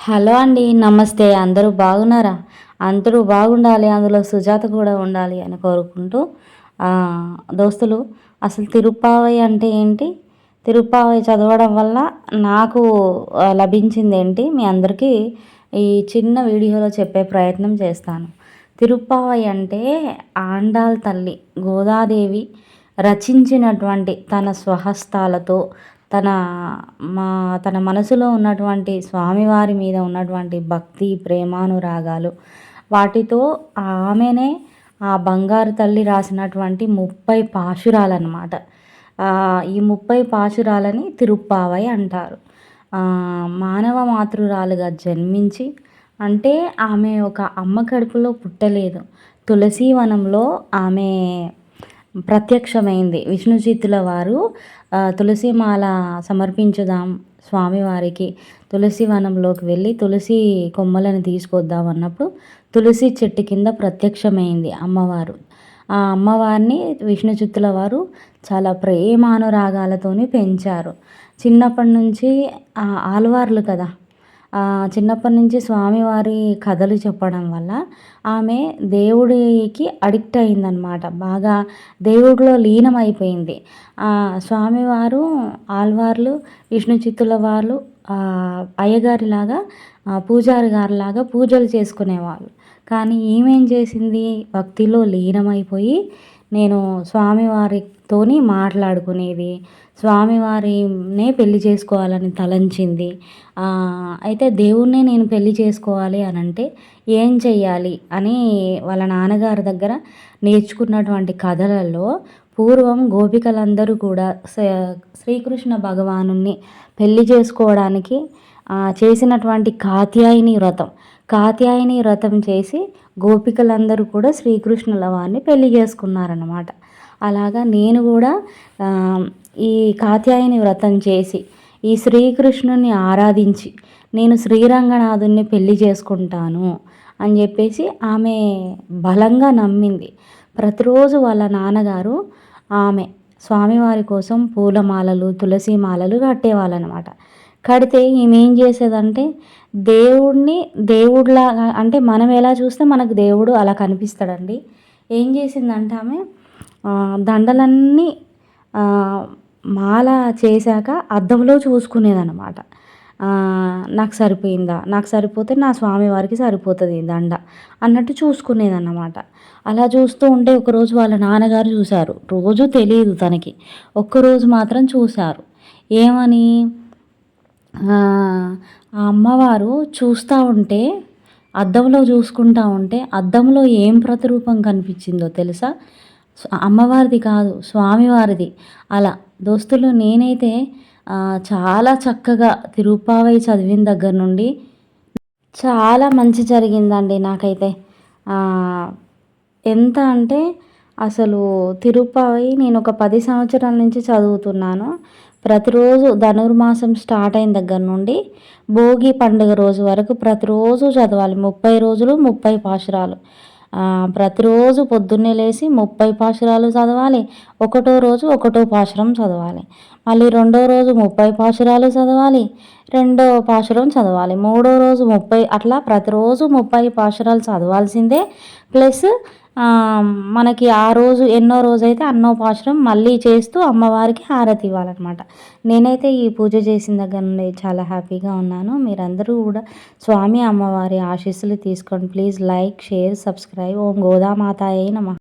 Hello అండి నమస్తే. అందరూ బాగున్నారా? అందరూ బాగుండాలి అందులో సుజాత కూడా ఉండాలి అని కోరుకుంటూ దోస్తులు అసలు తిరుప్పావై అంటే ఏంటి? తిరుప్పావై చదవడం వల్ల నాకు లభించింది ఏంటి? మీ అందరికీ ఈ చిన్న వీడియోలో చెప్పే ప్రయత్నం చేస్తాను. తిరుప్పావై అంటే ఆండాల్ తల్లి గోదాదేవి రచించినటువంటి తన స్వహస్తాలతో తన మా తన మనసులో ఉన్నటువంటి స్వామివారి మీద ఉన్నటువంటి భక్తి ప్రేమానురాగాలు వాటితో ఆమెనే ఆ బంగారు తల్లి రాసినటువంటి ముప్పై పాశురాలన్నమాట. ఈ ముప్పై పాశురాలని తిరుప్పావై అంటారు. మానవ మాతృరాలుగా జన్మించి అంటే ఆమె ఒక అమ్మ కడుపులో పుట్టలేదు. తులసీవనంలో ఆమె ప్రత్యక్షమైంది. విష్ణుచిత్తుల వారు తులసిమాల సమర్పించుదాం స్వామివారికి. తులసి వనంలోకి వెళ్ళి తులసి కొమ్మలను తీసుకొద్దాం అన్నప్పుడు తులసి చెట్టు కింద ప్రత్యక్షమైంది అమ్మవారు. ఆ అమ్మవారిని విష్ణుచిత్తుల వారు చాలా ప్రేమానురాగాలతోని పెంచారు. చిన్నప్పటి నుంచి ఆల్వార్లు కదా చిన్నప్పటి నుంచి స్వామివారి కథలు చెప్పడం వల్ల ఆమె దేవుడికి అడిక్ట్ అయిందనమాట బాగా దేవుడిలో లీనమైపోయింది. స్వామివారు ఆల్వార్లు విష్ణు చిత్తుల వాళ్ళు అయ్యగారిలాగా పూజారి గారిలాగా పూజలు చేసుకునేవాళ్ళు. కానీ ఈమెం చేసింది? భక్తిలో లీనమైపోయి నేను స్వామివారితోని మాట్లాడుకునేది. స్వామివారినే పెళ్ళి చేసుకోవాలని తలంచింది. అయితే దేవుణ్ణే నేను పెళ్ళి చేసుకోవాలి అని అంటే ఏం చెయ్యాలి అని వాళ్ళ నాన్నగారి దగ్గర నేర్చుకున్నటువంటి కథలలో పూర్వం గోపికలందరూ కూడా శ్రీకృష్ణ భగవాను పెళ్ళి చేసుకోవడానికి చేసినటువంటి కాత్యాయని వ్రతం. కాత్యాయని వ్రతం చేసి గోపికలందరూ కూడా శ్రీకృష్ణుల వారిని పెళ్ళి చేసుకున్నారన్నమాట. అలాగా నేను కూడా ఈ కాత్యాయని వ్రతం చేసి ఈ శ్రీకృష్ణుని ఆరాధించి నేను శ్రీరంగనాథుని పెళ్ళి చేసుకుంటాను అని చెప్పేసి ఆమె బలంగా నమ్మింది. ప్రతిరోజు వాళ్ళ నాన్నగారు ఆమె స్వామివారి కోసం పూలమాలలు తులసి మాలలు కట్టేవాళ్ళనమాట కడితే ఈమె ఏం చేసేదంటే దేవుడిని దేవుడిలాగా అంటే మనం ఎలా చూస్తే మనకు దేవుడు అలా కనిపిస్తాడండి. ఏం చేసిందంటే ఆమె దండలన్నీ మాల చేశాక అద్దంలో చూసుకునేదన్నమాట. నాకు సరిపోయిందా? నాకు సరిపోతే నా స్వామివారికి సరిపోతుంది దండ అన్నట్టు చూసుకునేదన్నమాట. అలా చూస్తూ ఉంటే ఒకరోజు వాళ్ళ నాన్నగారు చూశారు. రోజు తెలియదు తనకి. ఒక్కరోజు మాత్రం చూశారు. ఏమని? ఆ అమ్మవారు చూస్తూ ఉంటే అద్దంలో చూసుకుంటా ఉంటే అద్దంలో ఏం ప్రతిరూపం కనిపించిందో తెలుసా? అమ్మవారిది కాదు స్వామివారిది. అలా దోస్తులు నేనైతే చాలా చక్కగా తిరుపావై చదివిన దగ్గర నుండి చాలా మంచి జరిగిందండి నాకైతే. ఎంత అంటే అసలు తిరుపతి నేను ఒక పది సంవత్సరాల నుంచి చదువుతున్నాను. ప్రతిరోజు ధనుర్మాసం స్టార్ట్ అయిన దగ్గర నుండి భోగి పండుగ రోజు వరకు ప్రతిరోజు చదవాలి. ముప్పై రోజులు ముప్పై పాశురాలు. ప్రతిరోజు పొద్దున్నే లేచి ముప్పై పాశురాలు చదవాలి. ఒకటో రోజు ఒకటో పాశురం చదవాలి. మళ్ళీ రెండో రోజు ముప్పై పాశురాలు చదవాలి. రెండో పాశురం చదవాలి. మూడో రోజు ముప్పై అట్లా ప్రతిరోజు ముప్పై పాశురాలు చదవాల్సిందే. ప్లస్ మనకి ఆ రోజు ఎన్నో రోజైతే అయితే మళ్ళీ చేస్తూ అమ్మవారికి హారతి ఇవ్వాలన్నమాట. నేనైతే ఈ పూజ చేసిన దగ్గర నుండి చాలా హ్యాపీగా ఉన్నాను. మీరందరూ కూడా స్వామి అమ్మవారి ఆశీస్సులు తీసుకోండి. Please like share subscribe. ఓం గోదామాత అయిన